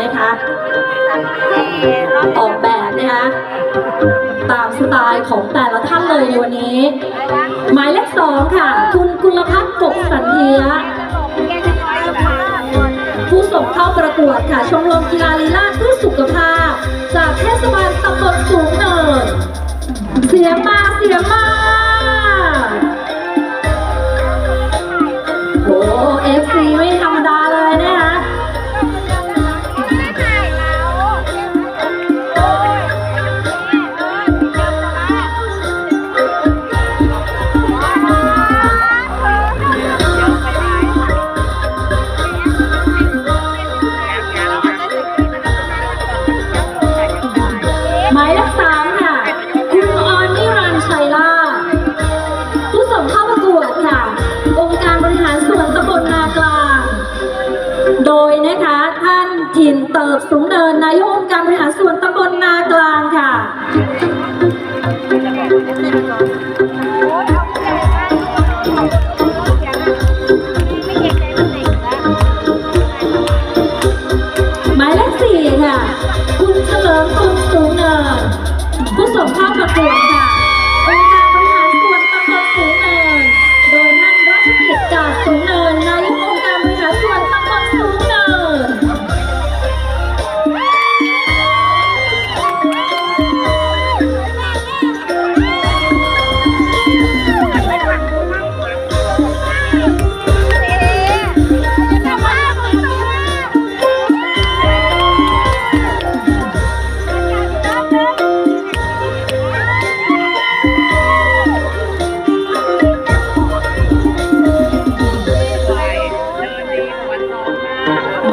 นะคะออกแบบนะคะตามสไตล์ของแต่ละท่านเลยในวันนี้ หมายเลขสองค่ะ คุณกุลพัฒน์กบสันเทียผู้ส่งเข้าประกวดค่ะชมรมกีฬาลีลาศเพื่อสุขภาพ จากเทศบาลตำบลสูงเนินเสียงมาเสียงมาโอ้เอฟซีไม่ ถิ่นเติบสูงเนินนายกองค์การบริหารส่วนตำบลนากลางค่ะ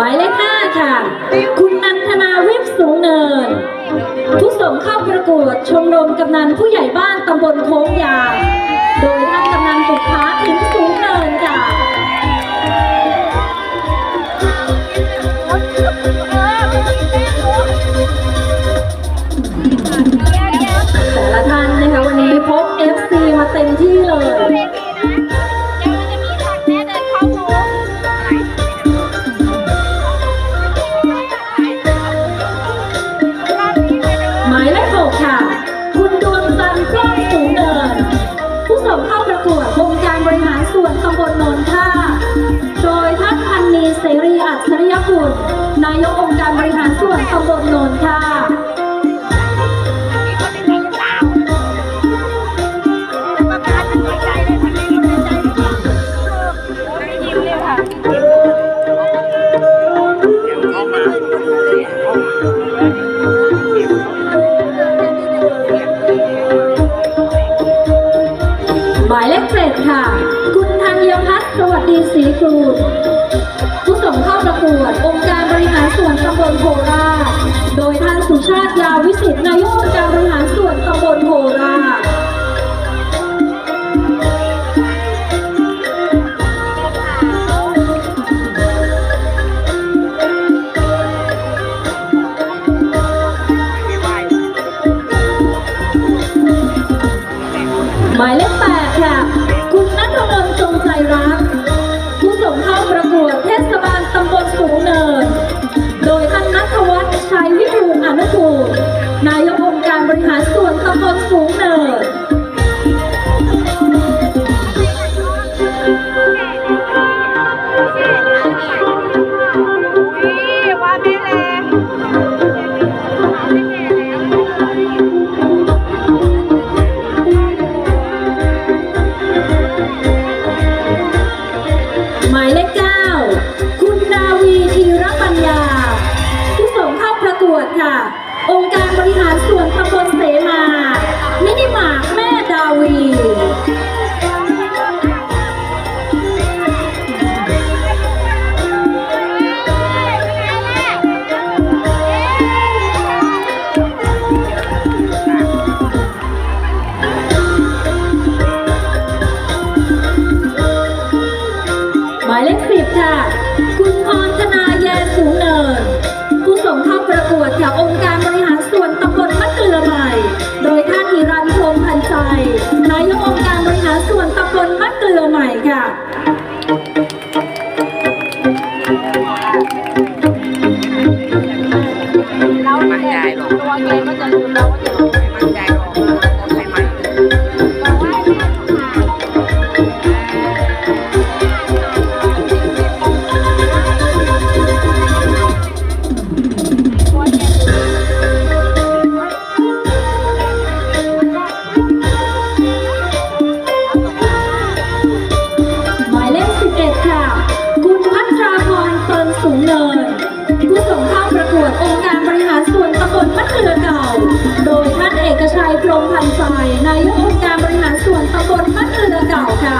หมายเลขห้าค่ะ คุณนันทนาวิบสูงเนิน ผู้ส่งเข้าประกวดชมรมกำนันผู้ใหญ่บ้านตำบลโค้งยา โดยท่านกำนันปุกค้าถึงสูงเนิน ส่งเข้าประกวดองค์การบริหารส่วนตำบลโนนท่า โดยท่านพันนีเสรีอัจฉริยกุลนายกองค์การบริหารส่วนตำบลโนนท่าายเลขเจ็ดค่ะ คุณธัญพัฒน์สวัสดีศรีกรูดผู้ส่งเข้าประกวด องค์การบริหารส่วนตำบลโพราโดยท่านสุชาติยาวิสิทธ์นายกองค์การบริหารส่วนตำบลโพรา หารส่วนตำบล องค์การบริหารส่วนตำบลเสมามินิมาร์ทแม่ดาวี หมายเลขสิบค่ะ คุณพรธนาแยสูงเนิน ผู้ส่งเข้าประกวดจากองค์การ ใจหรอกตัวแกก็จะลืมแล้วว่าจะลงไม่มั่นใจหรอกคนใหม่บอกว่าให้แม่ทำงานหมายเลข11ค่ะ คุณพัทราพรเฟิร์นสูงเนิน โดยท่านเอกชัยพรหมพันธ์สายนายกองค์การบริหารส่วนตำบลมะเรือเก่าค่ะ